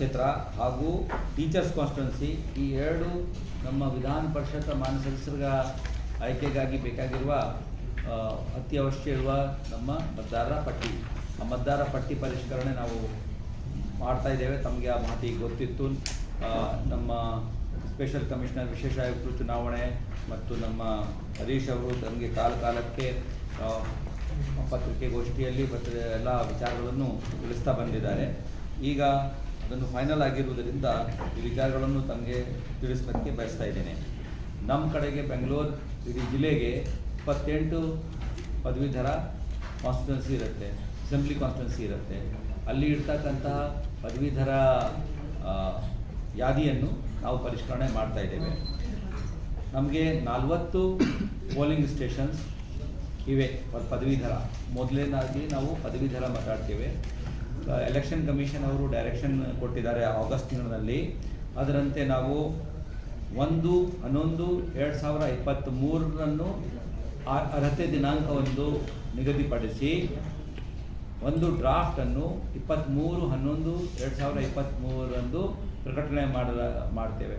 ಹಾಗೂ teachers constituency ಈ ಎರಡು ನಮ್ಮ ವಿಧಾನ ಪರಿಷತ್ ಮಾನ್ಯ ಸದಸ್ಯರ ಆಯ್ಕೆಗಾಗಿ ಬೇಕಾಗಿರುವ ಅತಿ ಅತ್ಯವಶ್ಯ ಇರುವ ನಮ್ಮ ಮತದಾರರ ಪಟ್ಟಿ. ಆ ಮತದಾರರ ಪಟ್ಟಿ ಪರಿಷ್ಕರಣೆ ನಾವು ಮಾಡ್ತಾ ಇದ್ದೇವೆ. ತಮಗೆ ಆ ಮಾಹಿತಿ ಗೊತ್ತಿತ್ತು. ನಮ್ಮ ಸ್ಪೆಷಲ್ ಕಮಿಷನರ್, ವಿಶೇಷ ಆಯುಕ್ತರು ಚುನಾವಣೆ ಮತ್ತು ನಮ್ಮ ಹರೀಶ್ ಅವರು ತಮಗೆ ಕಾಲ ಕಾಲಕ್ಕೆ ಪತ್ರಿಕೆಗೋಷ್ಠಿಯಲ್ಲಿ ಮತ್ತು ಎಲ್ಲ ವಿಚಾರಗಳನ್ನು ತಿಳಿಸ್ತಾ ಬಂದಿದ್ದಾರೆ. ಈಗ ಅದನ್ನು ಫೈನಲ್ ಆಗಿರುವುದರಿಂದ ಈ ವಿಚಾರಗಳನ್ನು ತಮಗೆ ತಿಳಿಸಲಿಕ್ಕೆ ಬಯಸ್ತಾ ಇದ್ದೇನೆ. ನಮ್ಮ ಕಡೆಗೆ ಬೆಂಗಳೂರು, ಇಡೀ ಜಿಲ್ಲೆಗೆ ಇಪ್ಪತ್ತೆಂಟು ಪದವೀಧರ ಕಾನ್ಸ್ಟಿಟ್ಯುನ್ಸಿ ಇರುತ್ತೆ ಅಸೆಂಬ್ಲಿ ಕಾನ್ಸ್ಟಿಟ್ಯುನ್ಸಿ ಇರುತ್ತೆ. ಅಲ್ಲಿ ಇರ್ತಕ್ಕಂತಹ ಪದವೀಧರ ಯಾದಿಯನ್ನು ನಾವು ಪರಿಷ್ಕರಣೆ ಮಾಡ್ತಾ ಇದ್ದೇವೆ. ನಮಗೆ ನಲವತ್ತು ಪೋಲಿಂಗ್ ಸ್ಟೇಷನ್ಸ್ ಇವೆ ಪದವೀಧರ ಮೊದಲನೇದಾಗಿ ನಾವು ಪದವೀಧರ ಮಾತಾಡ್ತೇವೆ. ಎಲೆಕ್ಷನ್ ಕಮಿಷನ್ ಅವರು ಡೈರೆಕ್ಷನ್ ಕೊಟ್ಟಿದ್ದಾರೆ ಆಗಸ್ಟ್ ತಿಂಗಳಲ್ಲಿ. ಅದರಂತೆ ನಾವು ಒಂದು, ಹನ್ನೊಂದು, ಎರಡು ಸಾವಿರ ಇಪ್ಪತ್ತ್ಮೂರರನ್ನು ಆ- ಅರ್ಹತೆ ದಿನಾಂಕವನ್ನು ನಿಗದಿಪಡಿಸಿ ಒಂದು ಡ್ರಾಫ್ಟನ್ನು ಇಪ್ಪತ್ತ್ಮೂರು ಹನ್ನೊಂದು, ಎರಡು ಸಾವಿರ ಇಪ್ಪತ್ತ್ಮೂರರಂದು ಪ್ರಕಟಣೆ ಮಾಡ ಮಾಡ್ತೇವೆ.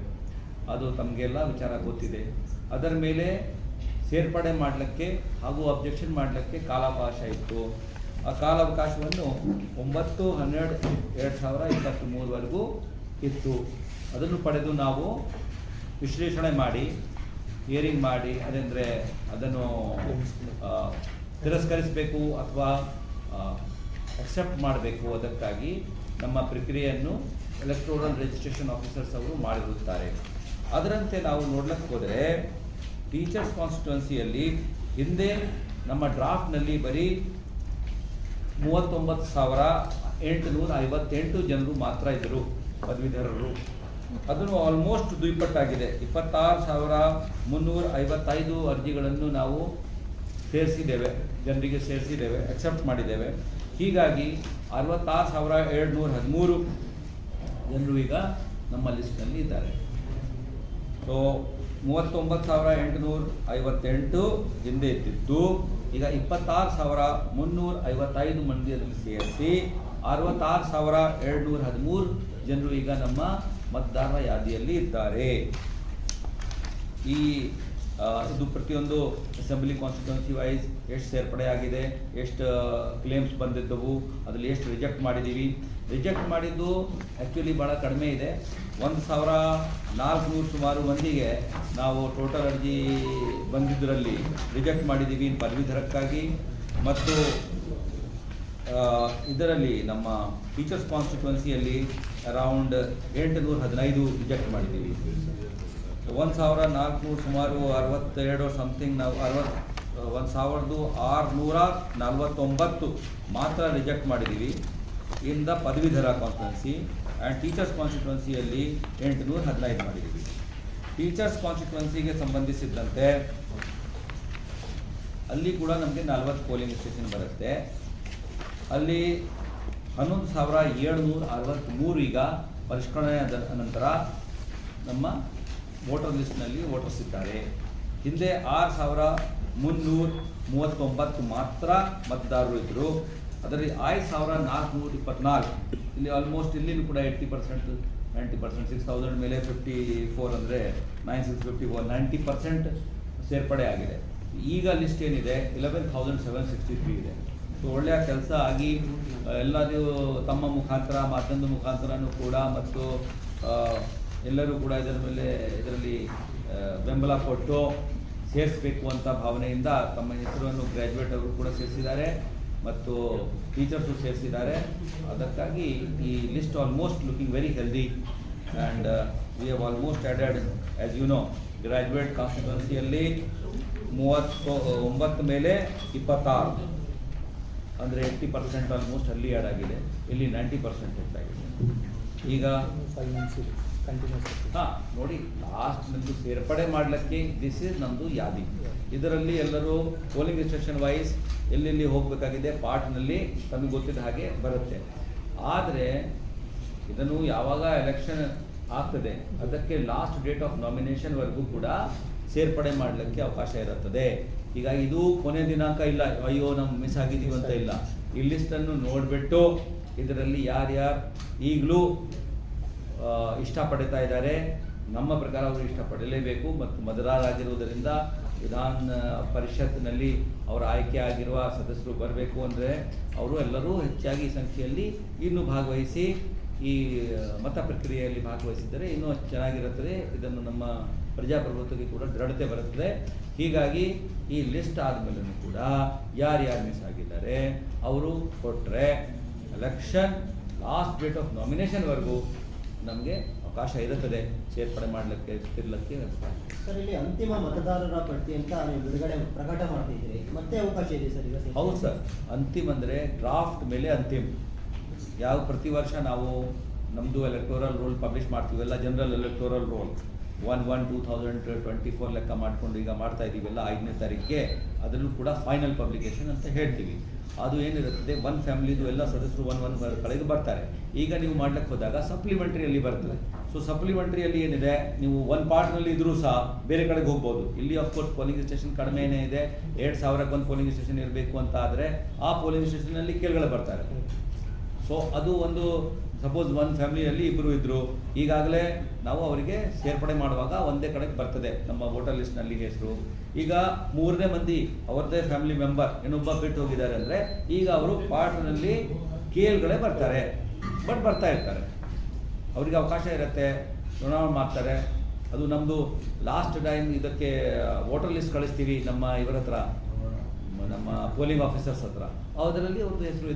ಅದು ತಮಗೆಲ್ಲ ವಿಚಾರ ಗೊತ್ತಿದೆ. ಅದರ ಮೇಲೆ ಸೇರ್ಪಡೆ ಮಾಡಲಿಕ್ಕೆ ಹಾಗೂ ಅಬ್ಜೆಕ್ಷನ್ ಮಾಡಲಿಕ್ಕೆ ಕಾಲಾವಕಾಶ ಇತ್ತು. ಆ ಕಾಲಾವಕಾಶವನ್ನು ಒಂಬತ್ತು, ಹನ್ನೆರಡು, ಎರಡು ಸಾವಿರ ಇಪ್ಪತ್ತ್ಮೂರವರೆಗೂ ಇತ್ತು. ಅದನ್ನು ಪಡೆದು ನಾವು ವಿಶ್ಲೇಷಣೆ ಮಾಡಿ ಹಿಯರಿಂಗ್ ಮಾಡಿ, ಅದಂದರೆ ಅದನ್ನು ತಿರಸ್ಕರಿಸಬೇಕು ಅಥವಾ ಅಕ್ಸೆಪ್ಟ್ ಮಾಡಬೇಕು ಅದಕ್ಕಾಗಿ ನಮ್ಮ ಪ್ರಕ್ರಿಯೆಯನ್ನು ಎಲೆಕ್ಟ್ರೋರಲ್ ರಿಜಿಸ್ಟ್ರೇಷನ್ ಆಫೀಸರ್ಸ್ ಅವರು ಮಾಡಿರುತ್ತಾರೆ. ಅದರಂತೆ ನಾವು ನೋಡ್ಲಿಕ್ಕೆ ಹೋದರೆ ಟೀಚರ್ಸ್ ಕಾನ್ಸ್ಟಿಟ್ಯುವೆನ್ಸಿಯಲ್ಲಿ ಹಿಂದೆ ನಮ್ಮ ಡ್ರಾಫ್ಟ್ನಲ್ಲಿ ಬರೀ ಮೂವತ್ತೊಂಬತ್ತು ಸಾವಿರ ಎಂಟುನೂರ ಐವತ್ತೆಂಟು ಜನರು ಮಾತ್ರ ಇದ್ದರು, ಪದವೀಧರರು. ಅದನ್ನು ಆಲ್ಮೋಸ್ಟ್ ದ್ವಿಪಟ್ಟಾಗಿದೆ. ಇಪ್ಪತ್ತಾರು ಸಾವಿರ ಮುನ್ನೂರ ಐವತ್ತೈದು ಅರ್ಜಿಗಳನ್ನು ನಾವು ಸೇರಿಸಿದ್ದೇವೆ, ಜನರಿಗೆ ಸೇರಿಸಿದ್ದೇವೆ ಅಕ್ಸೆಪ್ಟ್ ಮಾಡಿದ್ದೇವೆ. ಹೀಗಾಗಿ ಅರವತ್ತಾರು ಸಾವಿರ ಏಳ್ನೂರ ಹದಿಮೂರು ಜನರು ಈಗ ನಮ್ಮ ಲಿಸ್ಟ್ನಲ್ಲಿ ಇದ್ದಾರೆ. ಸೊ ಮೂವತ್ತೊಂಬತ್ತು ಸಾವಿರ ಎಂಟುನೂರ ಐವತ್ತೆಂಟು ಹಿಂದೆ ಇದ್ದಿದ್ದು, ಈಗ ಇಪ್ಪತ್ತಾರು ಸಾವಿರ ಮುನ್ನೂರ ಐವತ್ತೈದು ಮಂದಿ ಅದರಲ್ಲಿ ಸೇರಿಸಿ ಅರವತ್ತಾರು ಸಾವಿರ ಎರಡುನೂರ ಹದಿಮೂರು ಜನರು ಈಗ ನಮ್ಮ ಮತದಾರರ ಯಾದಿಯಲ್ಲಿ ಇದ್ದಾರೆ. ಈ ಇದು ಪ್ರತಿಯೊಂದು ಅಸೆಂಬ್ಲಿ ಕಾನ್ಸ್ಟಿಟ್ಯೂನ್ಸಿ ವೈಸ್ ಎಷ್ಟು ಸೇರ್ಪಡೆ ಆಗಿದೆ ಎಷ್ಟು ಕ್ಲೇಮ್ಸ್ ಬಂದಿದ್ದವು, ಅದರಲ್ಲಿ ಎಷ್ಟು ರಿಜೆಕ್ಟ್ ಮಾಡಿದ್ದೀವಿ ರಿಜೆಕ್ಟ್ ಮಾಡಿದ್ದು ಆ್ಯಕ್ಚುಲಿ ಭಾಳ ಕಡಿಮೆ ಇದೆ. ಒಂದು ಸಾವಿರ ನಾಲ್ಕುನೂರು ಸುಮಾರು ಮಂದಿಗೆ ನಾವು ಟೋಟಲ್ ಅರ್ಜಿ ಬಂದಿದ್ದರಲ್ಲಿ ರಿಜೆಕ್ಟ್ ಮಾಡಿದ್ದೀವಿ ಪದವೀಧರಕ್ಕಾಗಿ ಮತ್ತು ಇದರಲ್ಲಿ ನಮ್ಮ ಟೀಚರ್ಸ್ ಕಾನ್ಸ್ಟಿಟ್ಯುವೆನ್ಸಿಯಲ್ಲಿ ಅರೌಂಡ್ ಎಂಟುನೂರ ಹದಿನೈದು ರಿಜೆಕ್ಟ್ ಮಾಡಿದ್ದೀವಿ. ಒಂದು ಸಾವಿರ ನಾಲ್ಕುನೂರು ಸುಮಾರು ಅರವತ್ತೆರಡು ಸಮಥಿಂಗ್ ನಾವು ಅರವತ್ತು ಒಂದು ಸಾವಿರದ ಆರುನೂರ ನಲ್ವತ್ತೊಂಬತ್ತು ಮಾತ್ರ ರಿಜೆಕ್ಟ್ ಮಾಡಿದ್ದೀವಿ. ಇಂದ ಪದವೀಧರ ಕಾನ್ಸ್ಟಿಟ್ಯುನ್ಸಿ ಆ್ಯಂಡ್ ಟೀಚರ್ಸ್ ಕಾನ್ಸ್ಟಿಟ್ಯೂನ್ಸಿಯಲ್ಲಿ ಎಂಟುನೂರ ಹದಿನೈದು ಮಾಡಿದ್ದೀವಿ. ಟೀಚರ್ಸ್ ಕಾನ್ಸ್ಟಿಟ್ಯುನ್ಸಿಗೆ ಸಂಬಂಧಿಸಿದಂತೆ ಅಲ್ಲಿ ಕೂಡ ನಮಗೆ ನಲವತ್ತು ಪೋಲಿಂಗ್ ಸ್ಟೇಷನ್ ಬರುತ್ತೆ. ಅಲ್ಲಿ ಹನ್ನೊಂದು ಸಾವಿರ ಏಳ್ನೂರ ಅರವತ್ತ್ಮೂರು ಈಗ ಪರಿಷ್ಕರಣೆ ಆದ ನಂತರ ನಮ್ಮ ವೋಟರ್ ಲಿಸ್ಟ್ನಲ್ಲಿ ವೋಟರ್ಸ್ ಇದ್ದಾರೆ. ಹಿಂದೆ ಆರು ಸಾವಿರ ಮುನ್ನೂರ ಮೂವತ್ತೊಂಬತ್ತು ಮಾತ್ರ ಮತದಾರರು ಇದ್ದರು ಅದರಲ್ಲಿ ಐದು ಸಾವಿರ ನಾಲ್ಕುನೂರ ಇಪ್ಪತ್ನಾಲ್ಕು. ಇಲ್ಲಿ ಆಲ್ಮೋಸ್ಟ್ ಇಲ್ಲಿನೂ ಕೂಡ eighty percent ninety percent six thousand ಮೇಲೆ ಫಿಫ್ಟಿ ಫೋರ್ ಅಂದರೆ nine six fifty four ninety percent ಸೇರ್ಪಡೆ ಆಗಿದೆ. ಈಗ ಲಿಸ್ಟ್ ಏನಿದೆ? Eleven thousand seven sixty three ಇದೆ. ಸೊ ಒಳ್ಳೆಯ ಕೆಲಸ ಆಗಿ ಎಲ್ಲರೂ ತಮ್ಮ ಮುಖಾಂತರ, ಮತ್ತೊಂದು ಮುಖಾಂತರನೂ ಕೂಡ ಮತ್ತು ಎಲ್ಲರೂ ಕೂಡ ಇದರ ಮೇಲೆ, ಇದರಲ್ಲಿ ಬೆಂಬಲ ಕೊಟ್ಟು ಸೇರಿಸಬೇಕು ಅಂತ ಭಾವನೆಯಿಂದ ತಮ್ಮ ಹೆಸರನ್ನು ಗ್ರ್ಯಾಜುಯೇಟ್ ಅವರು ಕೂಡ ಸೇರಿಸಿದ್ದಾರೆ. ಮತ್ತು ಟೀಚರ್ಸು ಸೇರಿಸಿದ್ದಾರೆ. ಅದಕ್ಕಾಗಿ ಈ list almost looking very healthy and we have almost added as you know graduate ಕಾನ್ಸ್ಟಿಟ್ಯೂನ್ಸಿಯಲ್ಲಿ ಮೂವತ್ತು, ಒಂಬತ್ತು ಮೇಲೆ ಇಪ್ಪತ್ತಾರು. ಅಂದರೆ ಏಯ್ಟಿ ಪರ್ಸೆಂಟ್ ಆಲ್ಮೋಸ್ಟ್ ಅಲ್ಲಿ ಆ್ಯಡ್ ಆಗಿದೆ. ಇಲ್ಲಿ ನೈಂಟಿ ಪರ್ಸೆಂಟ್ ಹೆಚ್ಚಾಗಿದೆ. ಈಗ ಕಂಟಿನ್ಯೂಸ್ ಹಾಂ, ನೋಡಿ ಲಾಸ್ಟ್ ನಂದು ಸೇರ್ಪಡೆ ಮಾಡಲಿಕ್ಕೆ ದಿಸ್ ಇಸ್ ನಮ್ಮದು ಯಾದಿ. ಇದರಲ್ಲಿ ಎಲ್ಲರೂ ಪೋಲಿಂಗ್ ಇನ್ಸ್ಟ್ರಕ್ಷನ್ ವೈಸ್ ಎಲ್ಲೆಲ್ಲಿ ಹೋಗಬೇಕಾಗಿದೆ ಪಾರ್ಟ್ನಲ್ಲಿ ತಮಗೆ ಗೊತ್ತಿದ್ದ ಹಾಗೆ ಬರುತ್ತೆ. ಆದರೆ ಇದನ್ನು ಯಾವಾಗ ಎಲೆಕ್ಷನ್ ಆಗ್ತದೆ, ಅದಕ್ಕೆ ಲಾಸ್ಟ್ ಡೇಟ್ ಆಫ್ ನಾಮಿನೇಷನ್ವರೆಗೂ ಕೂಡ ಸೇರ್ಪಡೆ ಮಾಡಲಿಕ್ಕೆ ಅವಕಾಶ ಇರುತ್ತದೆ. ಹೀಗಾಗಿ ಇದು ಕೊನೆ ದಿನಾಂಕ ಇಲ್ಲ, ಅಯ್ಯೋ ನಮ್ಮ ಮಿಸ್ ಆಗಿದ್ದೀವಿ ಅಂತ ಇಲ್ಲ. ಈ ಲಿಸ್ಟನ್ನು ನೋಡಿಬಿಟ್ಟು ಇದರಲ್ಲಿ ಯಾರ್ಯಾರು ಈಗಲೂ ಇಷ್ಟಪಡ್ತಾ ಇದ್ದಾರೆ. ನಮ್ಮ ಪ್ರಕಾರ ಅವರು ಇಷ್ಟಪಡಲೇಬೇಕು ಮತ್ತು ಮತದಾರರಾಗಿರುವುದರಿಂದ ವಿಧಾನ ಪರಿಷತ್ನಲ್ಲಿ ಅವರ ಆಯ್ಕೆ ಆಗಿರುವ ಸದಸ್ಯರು ಬರಬೇಕು ಅಂದರೆ ಅವರು ಎಲ್ಲರೂ ಹೆಚ್ಚಾಗಿ ಸಂಖ್ಯೆಯಲ್ಲಿ ಇನ್ನೂ ಭಾಗವಹಿಸಿ ಈ ಮತ ಪ್ರಕ್ರಿಯೆಯಲ್ಲಿ ಭಾಗವಹಿಸಿದರೆ ಇನ್ನೂ ಚೆನ್ನಾಗಿರುತ್ತದೆ. ಇದನ್ನು ನಮ್ಮ ಪ್ರಜಾಪ್ರಭುತ್ವಕ್ಕೆ ಕೂಡ ದೃಢತೆ ಬರುತ್ತದೆ. ಹೀಗಾಗಿ ಈ ಲಿಸ್ಟ್ ಆದಮೇಲೂ ಕೂಡ ಯಾರ್ಯಾರು ಮಿಸ್ ಆಗಿದ್ದಾರೆ, ಅವರು ಕೊಟ್ಟರೆ ಎಲೆಕ್ಷನ್ ಲಾಸ್ಟ್ ಡೇಟ್ ಆಫ್ ನಾಮಿನೇಷನ್ವರೆಗೂ ನಮಗೆ ಅವಕಾಶ ಇರುತ್ತದೆ. ಸೇರ್ಪಡೆ ಮಾಡಲಿಕ್ಕೆ ತಿರ್ಲಕ್ಕೆ ಸರ್ ಇಲ್ಲಿ ಅಂತಿಮ ಮತದಾರರ ಪಟ್ಟಿ ಅಂತ ನೀವು ಬಿಡುಗಡೆ ಪ್ರಕಟ ಮಾಡ್ತಿದ್ದೀರಿ. ಮತ್ತೆ ಅವಕಾಶ ಇದೆ ಸರ್ ಈಗ ಹೌದು ಸರ್. ಅಂತಿಮ ಅಂದರೆ ಡ್ರಾಫ್ಟ್ ಮೇಲೆ ಅಂತಿಮ. ಯಾವ ಪ್ರತಿ ವರ್ಷ ನಾವು ನಮ್ಮದು ಎಲೆಕ್ಟೋರಲ್ ರೋಲ್ ಪಬ್ಲಿಷ್ ಮಾಡ್ತೀವಲ್ಲ general electoral roll one one two thousand twenty four ಲೆಕ್ಕ ಮಾಡಿಕೊಂಡು ಈಗ ಮಾಡ್ತಾ ಇದ್ದೀವಲ್ಲ ಐದನೇ ತಾರೀಕಿಗೆ ಅದರಲ್ಲೂ ಕೂಡ ಫೈನಲ್ ಪಬ್ಲಿಕೇಶನ್ ಅಂತ ಹೇಳ್ತೀವಿ. ಅದು ಏನಿರುತ್ತದೆ ಒನ್ ಫ್ಯಾಮಿಲಿದು ಎಲ್ಲ ಸದಸ್ಯರು ಒನ್ ಒನ್ ಕಡೆಗೆ ಬರ್ತಾರೆ. ಈಗ ನೀವು ಮಾಡ್ಲಿಕ್ಕೆ ಹೋದಾಗ ಸಪ್ಲಿಮೆಂಟ್ರಿಯಲ್ಲಿ ಬರ್ತದೆ. ಸೊ ಸಪ್ಲಿಮೆಂಟ್ರಿಯಲ್ಲಿ ಏನಿದೆ, ನೀವು ಒಂದು ಪಾರ್ಟ್ನಲ್ಲಿ ಇದ್ರೂ ಸಹ ಬೇರೆ ಕಡೆಗೆ ಹೋಗ್ಬೋದು. ಇಲ್ಲಿ ಅಫ್ಕೋರ್ಸ್ ಪೋಲಿಂಗ್ ಸ್ಟೇಷನ್ ಕಡಿಮೆನೇ ಇದೆ. ಎರಡು ಸಾವಿರಕ್ಕೆ ಒಂದು ಪೋಲಿಂಗ್ ಸ್ಟೇಷನ್ ಇರಬೇಕು ಅಂತ ಆದರೆ ಆ ಪೋಲಿಂಗ್ ಸ್ಟೇಷನಲ್ಲಿ ಕೆಳಗಡೆ ಬರ್ತಾರೆ. ಸೊ ಅದು ಒಂದು ಸಪೋಸ್ ಒಂದು ಫ್ಯಾಮಿಲಿಯಲ್ಲಿ ಇಬ್ಬರು ಇದ್ದರು ಈಗಾಗಲೇ ನಾವು ಅವರಿಗೆ ಸೇರ್ಪಡೆ ಮಾಡುವಾಗ ಒಂದೇ ಕಡೆಗೆ ಬರ್ತದೆ ನಮ್ಮ ವೋಟರ್ ಲಿಸ್ಟ್ನಲ್ಲಿ ಹೆಸರು. ಈಗ ಮೂರನೇ ಮಂದಿ, ಅವರದೇ ಫ್ಯಾಮಿಲಿ ಮೆಂಬರ್ ಇನ್ನೊಬ್ಬ ಬಿಟ್ಟು ಹೋಗಿದ್ದಾರೆ ಅಂದರೆ ಈಗ ಅವರು ಪಾರ್ಟ್ನಲ್ಲಿ ಕೇಳ್ಗಳೇ ಬರ್ತಾರೆ. ಬಟ್ ಬರ್ತಾ ಇರ್ತಾರೆ. ಅವರಿಗೆ ಅವಕಾಶ ಇರುತ್ತೆ, ಚುನಾವಣೆ ಮಾಡ್ತಾರೆ. ಅದು ನಮ್ಮದು ಲಾಸ್ಟ್ ಟೈಮ್ ಇದಕ್ಕೆ ವೋಟರ್ ಲಿಸ್ಟ್ ಕಳಿಸ್ತೀವಿ ನಮ್ಮ ಇವರ ಹತ್ರ ನಮ್ಮ ಪೋಲಿಂಗ್ ಆಫೀಸರ್ಸ್ ಹತ್ರ. ಅದರಲ್ಲಿ ಅವ್ರದ್ದು ಹೆಸರು